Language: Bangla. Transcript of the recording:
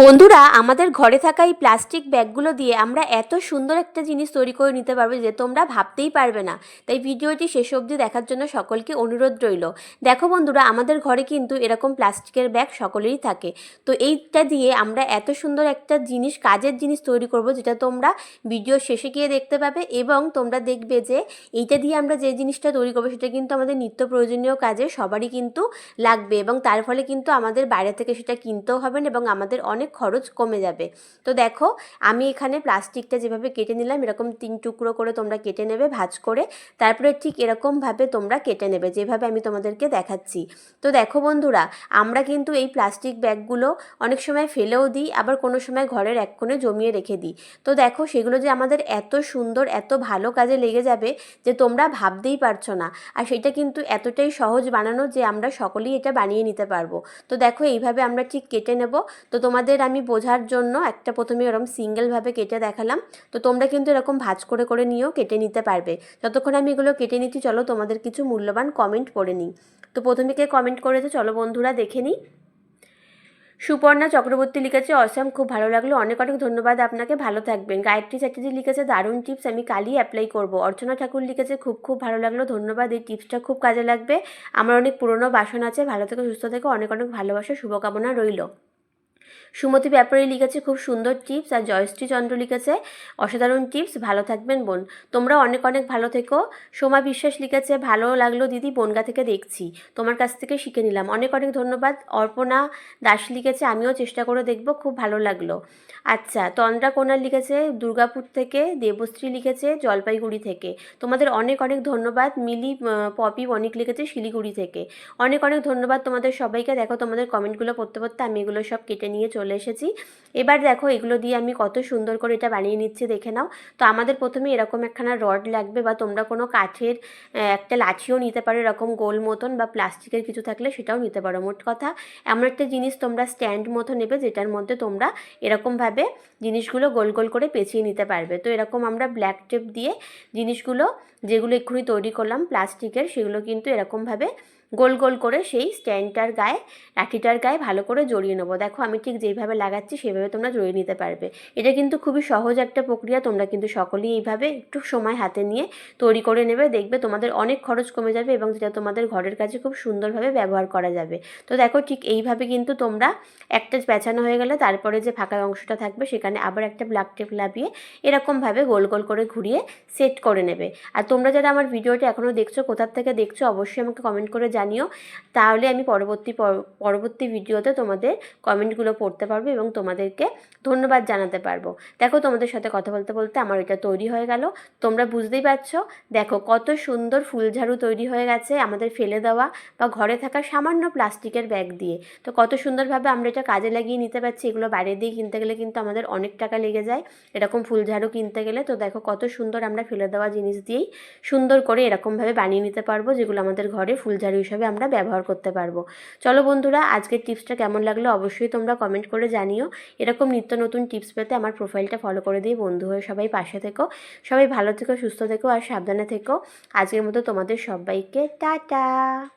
বন্ধুরা, আমাদের ঘরে থাকা এই প্লাস্টিক ব্যাগগুলো দিয়ে আমরা এত সুন্দর একটা জিনিস তৈরি করে নিতে পারব যে তোমরা ভাবতেই পারবে না। তাই ভিডিওটি শেষ অবধি দেখার জন্য সকলকে অনুরোধ রইল। দেখো বন্ধুরা, আমাদের ঘরে কিন্তু এরকম প্লাস্টিকের ব্যাগ সকলেরই থাকে। তো এইটা দিয়ে আমরা এত সুন্দর একটা জিনিস, কাজের জিনিস তৈরি করব যেটা তোমরা ভিডিও শেষে গিয়ে দেখতে পাবে এবং তোমরা দেখবে যে এইটা দিয়ে আমরা যে জিনিসটা তৈরি করব সেটা কিন্তু আমাদের নিত্য প্রয়োজনীয় কাজে সবারই কিন্তু লাগবে এবং তার ফলে কিন্তু আমাদের বাইরে থেকে সেটা কিনতেও হবে না এবং আমাদের অনেক খরচ কমে যাবে। তো দেখো, আমি এখানে প্লাস্টিকটা যেভাবে কেটে নিলাম, এরকম তিন টুকরো করে তোমরা কেটে নেবে ভাজ করে। তারপরে ঠিক এরকমভাবে তোমরা কেটে নেবে, যেভাবে আমি তোমাদেরকে দেখাচ্ছি। তো দেখো বন্ধুরা, আমরা কিন্তু এই প্লাস্টিক ব্যাগগুলো অনেক সময় ফেলেও দিই, আবার কোনো সময় ঘরের এক কোণে জমিয়ে রেখে দিই। তো দেখো, সেগুলো যে আমাদের এত সুন্দর, এত ভালো কাজে লেগে যাবে যে তোমরা ভাবতেই পারছ না। আর সেটা কিন্তু এতটাই সহজ বানানো যে আমরা সকলেই এটা বানিয়ে নিতে পারব। তো দেখো, এইভাবে আমরা ঠিক কেটে নেব। তো তোমাদের আমি বোঝার জন্য একটা প্রথমে এরকম সিঙ্গেলভাবে কেটে দেখালাম। তো তোমরা কিন্তু এরকম ভাজ করে করে নিয়েও কেটে নিতে পারবে। যতক্ষণ আমি এগুলো কেটে নিচ্ছি, চলো তোমাদের কিছু মূল্যবান কমেন্ট পড়ে নিই। তো প্রথমে কে কমেন্ট করেছে, চলো বন্ধুরা দেখে নিই। সুপর্ণা চক্রবর্তী লিখেছে অসম খুব ভালো লাগল। অনেক অনেক ধন্যবাদ আপনাকে। ভালো থাকবেন। গায়ত্রী চ্যাটার্জি লিখেছে, দারুণ টিপস আমি কালই অ্যাপ্লাই করব। অর্চনা ঠাকুর লিখেছে, খুব খুব ভালো লাগল। ধন্যবাদ। এই টিপসটা খুব কাজে লাগবে। আমার অনেক পুরনো বাসন আছে। ভালো থেকে, সুস্থ থেকে। অনেক অনেক ভালোবাসা, শুভকামনা রইল। সুমতি ব্যাপারী লিখেছে খুব সুন্দর টিপস আর জয়শ্রী চন্দ্র লিখেছে। অসাধারণ টিপস ভালো থাকবেন বোন। তোমরা অনেক অনেক ভালো থেকো। সোমা বিশ্বাস লিখেছে, ভালো লাগল দিদি, বনগা থেকে দেখছি। তোমার কাছ থেকে শিখে নিলাম। অনেক অনেক ধন্যবাদ। অর্পণা দাস লিখেছে, আমিও চেষ্টা করে দেখব, খুব ভালো লাগল। আচ্ছা তন্দ্রা কোনার লিখেছে, দুর্গাপুর থেকে। দেবশ্রী লিখেছে, জলপাইগুড়ি থেকে। তোমাদের অনেক অনেক ধন্যবাদ। মিলি পপি অনেক লিখেছে, শিলিগুড়ি থেকে। অনেক অনেক ধন্যবাদ তোমাদের সবাইকে। দেখো তোমাদের কমেন্টগুলো পড়তে পড়তে আমি এগুলো সব কেটে নিয়ে চলে এসেছি। এবার দেখো এগুলো দিয়ে আমি কত সুন্দর করে এটা বানিয়ে নিচ্ছি, দেখে নাও। তো আমাদের প্রথমে এরকম একখানা রড লাগবে বা তোমরা কোনো কাঠের একটা লাঠিও নিতে পারো এরকম গোল মতন বা প্লাস্টিকের কিছু থাকলে সেটাও নিতে পারো, মোট কথা। এমন একটা জিনিস তোমরা স্ট্যান্ড মতো নেবে যেটার মধ্যে তোমরা এরকমভাবে জিনিসগুলো গোল গোল করে পেঁচিয়ে নিতে পারবে। তো এরকম আমরা ব্ল্যাক টেপ দিয়ে জিনিসগুলো যেগুলো এক্ষুনি তৈরি করলাম প্লাস্টিকের সেগুলো কিন্তু এরকমভাবে গোল গোল করে সেই স্ট্যান্ডটার গায়ে লাঠিটার গায়ে ভালো করে জড়িয়ে নেব। দেখো, আমি ঠিক যেইভাবে লাগাচ্ছি, সেভাবে তোমরা জড়িয়ে নিতে পারবে। এটা কিন্তু খুবই সহজ একটা প্রক্রিয়া, তোমরা কিন্তু সকলেই এইভাবে একটু সময় হাতে নিয়ে তৈরি করে নেবে। দেখবে তোমাদের অনেক খরচ কমে যাবে এবং যেটা তোমাদের ঘরের কাছে খুব সুন্দরভাবে ব্যবহার করা যাবে। তো দেখো, ঠিক এইভাবে কিন্তু তোমরা একটা পেঁচানো হয়ে গেলে, তারপরে যে ফাঁকা অংশটা থাকবে, সেখানে আবার একটা ব্ল্যাক টেপ লাগিয়ে এরকমভাবে গোল গোল করে ঘুরিয়ে সেট করে নেবে। আর তোমরা যারা আমার ভিডিওটা এখনও দেখছ, কোথার থেকে দেখছ, অবশ্যই আমাকে কমেন্ট করে জানিও। তাহলে আমি পরবর্তী পরবর্তী ভিডিওতে তোমাদের কমেন্টগুলো পড়তে পারব এবং তোমাদেরকে ধন্যবাদ জানাতে পারব। দেখো তোমাদের সাথে কথা বলতে বলতে আমার এটা তৈরি হয়ে গেল। তোমরা বুঝতেই পারছ? দেখো কত সুন্দর ফুলঝাড়ু তৈরি হয়ে গেছে আমাদের ফেলে দেওয়া বা ঘরে থাকা সামান্য প্লাস্টিকের ব্যাগ দিয়ে। তো কত সুন্দরভাবে আমরা এটা কাজে লাগিয়ে নিতে পারছি, এগুলো বাইরে দিয়ে কিনতে গেলে কিন্তু আমাদের অনেক টাকা লেগে যায়। এরকম ফুলঝাড়ু কিনতে গেলে তো দেখো কত সুন্দর আমরা ফেলে দেওয়া জিনিস দিয়েই সুন্দর করে এরকমভাবে বানিয়ে নিতে পারব, যেগুলো আমাদের ঘরে ফুলঝাড়ু হিসাবে আমরা ব্যবহার করতে পারব। চলো বন্ধুরা, আজকের টিপসটা কেমন লাগল অবশ্যই তোমরা কমেন্ট করে জানিও। এরকম নিত্য নতুন টিপস পেতে আমার প্রোফাইলটা ফলো করে দিয়ে বন্ধু হয়ে সবাই পাশে থেকো। সবাই ভালো থেকো, সুস্থ থেকো আর সাবধানে থেকো। আজকের মতো তোমাদের সবাইকে, টাটা!